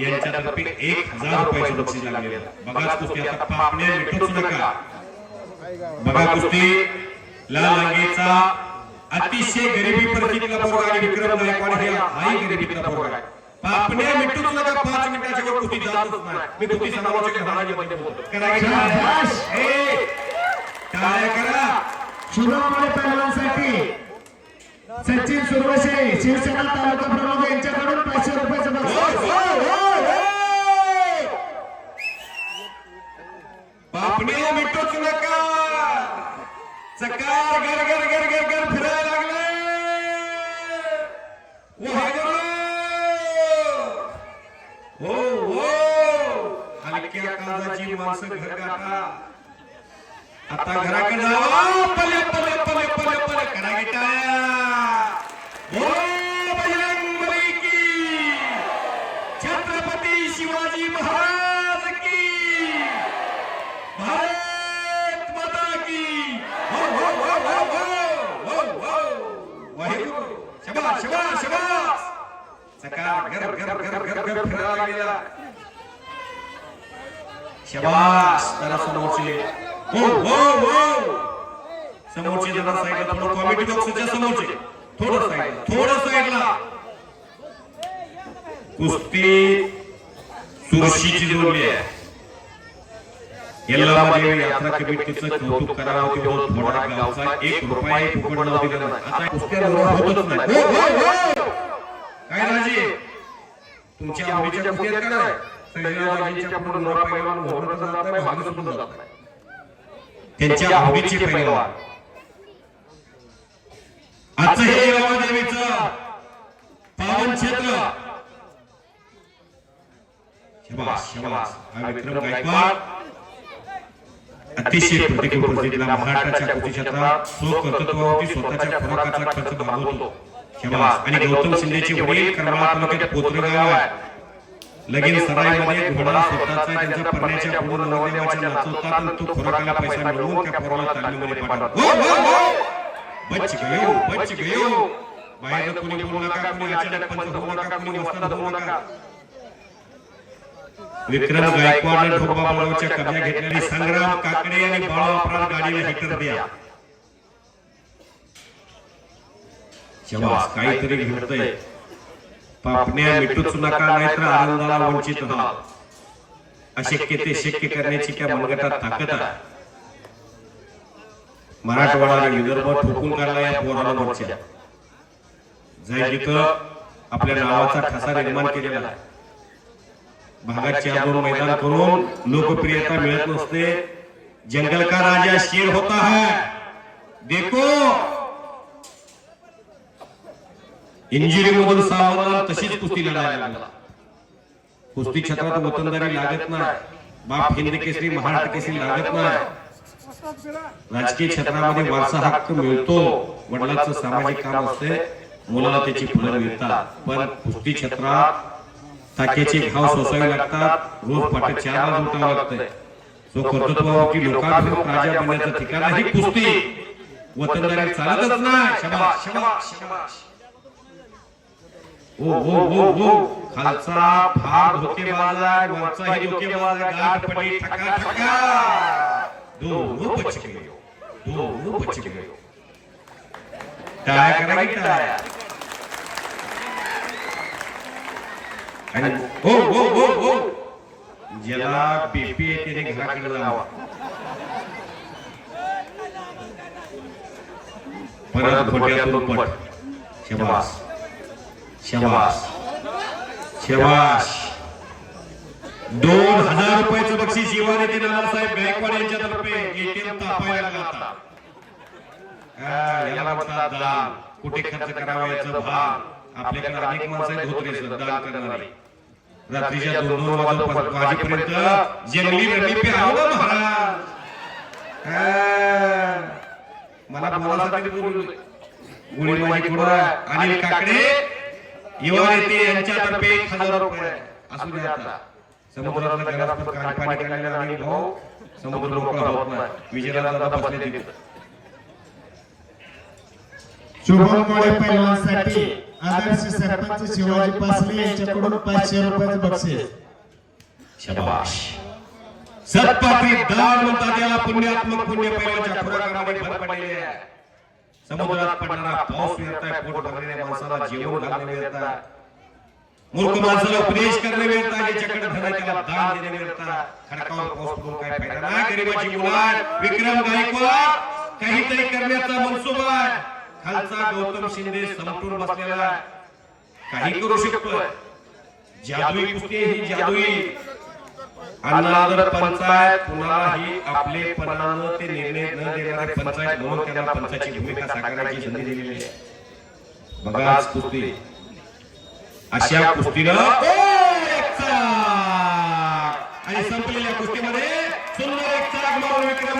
यांच्यातर्फे एक हजार रुपयाचं बक्षीस लागलेलं. बघाच कुस्ती आता पापण्या मिटूच नका. बघा कुस्ती लाल लांगेचा अतिशय गरिबी परिस्थितीला पोरगा आणि विक्रम गायकवाड हे हाही गरिबीतला पोरगा. आहे. पापण्या मिटूच नका. पाच मिनिटाच्या वर कुस्ती जातच नाही. मी कुस्ती समालोचक महाराजांमध्ये बोलतो करा की नाही? शाबास. ए, टाळ्या करा. शिरोमणी पैलवानसाठी सचिन सुरवशे शिवसेना तालुका प्रमुख यांच्याकडून पाचशे रुपयाचं हो, बक्षीस हो, हो, हो. पापण्या मिटूच नका चकार गर गर गर गर गर फिरायला लागले. हो हो. हलक्या काळजाची माणसं घर गाठा आता घराकडे जावा. पले पले पले पले पले करा गिटाया हो बजरंगबली की छत्रपती शिवाजी महाराज की भारत माता की हो हो हो हो हो हो हो वाहेगुरु शबाश शबाश शबाश घर घर घर घर घर फिरायला गेला. शबास जरा समोरचे. हो हो हो. समोरचे जरा साईडला थोडं कॉमेडी बॉक्सच्या समोरचे. थोडं साईडला थोडं साईडला कुस्ती सुरशीची जोडली आहे. यल्लामादेवी यात्रा कमिटीचं कौतुक करावं तेवढं थोडा गावचा एक रुपया फुकट नाव दिला नाही. आता कुस्त्या होतच नाही. हो, हो, हो. काय राजे? तुमच्या आवडीच्या कुस्त्या काय संजयराजेंच्या पुढे नवा पैलवान मोहर जात नाही भाग सुद्धा जात नाही. त्यांच्या आवडीचे पैलवान. आजचं हे यल्लामादेवीचं पावन क्षेत्र. शबास शबास हा विक्रम गायकवाड. अतिशय प्रतिकूल परिस्थितीला महाराष्ट्राच्या क्षेत्रात स्वकर्तृत्वावरती स्वतःच्या खुराकाचा खर्च भागवतो आणि गौतम शिंदेचे वडील करमाळा तालुक्यात पोत्रगाव आहे. लगीन सराईमध्ये घोडा स्वतःचा त्यांच्या परण्याच्या पुढे नवरदेवाच्या नाचवतात आणि तो खुराकाला पैसा मिळवून त्या पोराला तालमीमध्ये पाठवतो. बच गयो बच गयो. बाहेर कुणी बोलू नका कुणी अचानक पंच होऊ नका कुणी मस्तान होऊ नका. विक्रम गायकवाड ढोबा बळवच्या कब्जा घेतलेली संग्राम काकडे आणि बाळा अपराध गाडीला हिटर द्या शबास काहीतरी घडतंय पापण्या मिटूच नका नाहीतर आनंदाला वंचित व्हा अशक्य ते शक्य करण्याची त्या मनगटात ताकद आहे. मराठवाडा आणि विदर्भ ठोकून काढला या पोराला मोर्चा जाय जिथं आपल्या नावाचा ठसा निर्माण केलेला आहे. भागात चार दोन मैदान करून लोकप्रियता मिळत नसते. जंगल का राजा शेर होता है. देखो. इंजुरी मधून सावधान तशीच कुस्ती लढायला लागला. कुस्ती क्षेत्रात वतनदारी लागत नाही. बाप हिंद केसरी महाराष्ट्र केसरी लागत नाही. राजकीय क्षेत्रामध्ये वारसा हक्क मिळतो. वडिलांचं सामाजिक काम असते. मुलाला त्याची फुलं मिळतात. पण कुस्ती क्षेत्रात टाक्याचे घाव सोसावे लागतात रोज पाठ चार वाज उठावं लागतंय जो कर्तृत्वावरती लोकांभिमुख राजा बनण्याचं ठिकाण आहे ही कुस्ती. वतनदारी चालतच नाही. शबाश शबाश शबाश. ओ ओ ओ ओ. खालचा फार धोकेबाज आहे वरचाही धोकेबाज आहे गाठ पडी ठका. ठका दोनों बच गयो. दोनों बच गयो. टाळ्या करा की टाळ्या आणि हो हो हो हो. ज्याला बीपी आहे त्याने घराकडे जावा परत घोट्यातून पट. शबास. शबास. शबास. दोन हजार रुपयाचं बक्षीस युवा नेते नानासाहेब गायकवाड यांच्यातर्फे एटीएम तापायला लागला याला म्हणतात दान. कुठे खर्च करावा याचं भान. आपल्याकडे अनेक माणसं आहेत धोत्रे दान करणारे. रात्रीच्या दोन दोन वाजता वाजेपर्यंत जंगली ना महाराज. हा. मला बोलासाठी बोलू गोळी माझी थोडा. अनिल काकडे. युवा नेते यांच्यातर्फे एक हजार रुपये. असू द्या आता. समुद्रातला काळ पाणी काढलेला अनिल भाऊ. समुद्र मोकळा होत नाही विजयला दादा बसले तिथे. शुभम मोळे पैलवानसाठी आदर्श सरपंच शिवाजी पासले यांच्याकडून पाचशे रुपयाचं बक्षीस. शबाश. सत्पात्री दान म्हणतात याला पुण्यात्मक पुण्य पैलवानच्या खुराकामध्ये भर पडलेली आहे. समुद्रात पडणारा पाऊस मिळताय पोट भरलेल्या माणसाला जेवण घालणे मिळतात मूर्ख माणसाला उपदेश करणे ज्याच्याकडे धन आहे त्याला दान देणे मिळतात खडकावर पाऊस पडून काय फायदा नाही गरीबाची मुलात विक्रम गायकवाड काहीतरी करण्याचा मनसुबा. खालचा गौतम शिंदे समटून बसलेला आहे. काही करू शकतोय. जादुई कुस्ती ही जादुई. अण्णादर पंचायत कुणालाही आपले पणानं ते निर्णय न देणारे पंचायत म्हणून त्यांना पंचायतची भूमिका साकारण्याची संधी दिलेली आहे. बघा आज कुस्ती. अशा कुस्तीनं! आणि संपलेल्या कुस्तीमध्ये सुंदर एक चाक मारून विक्रम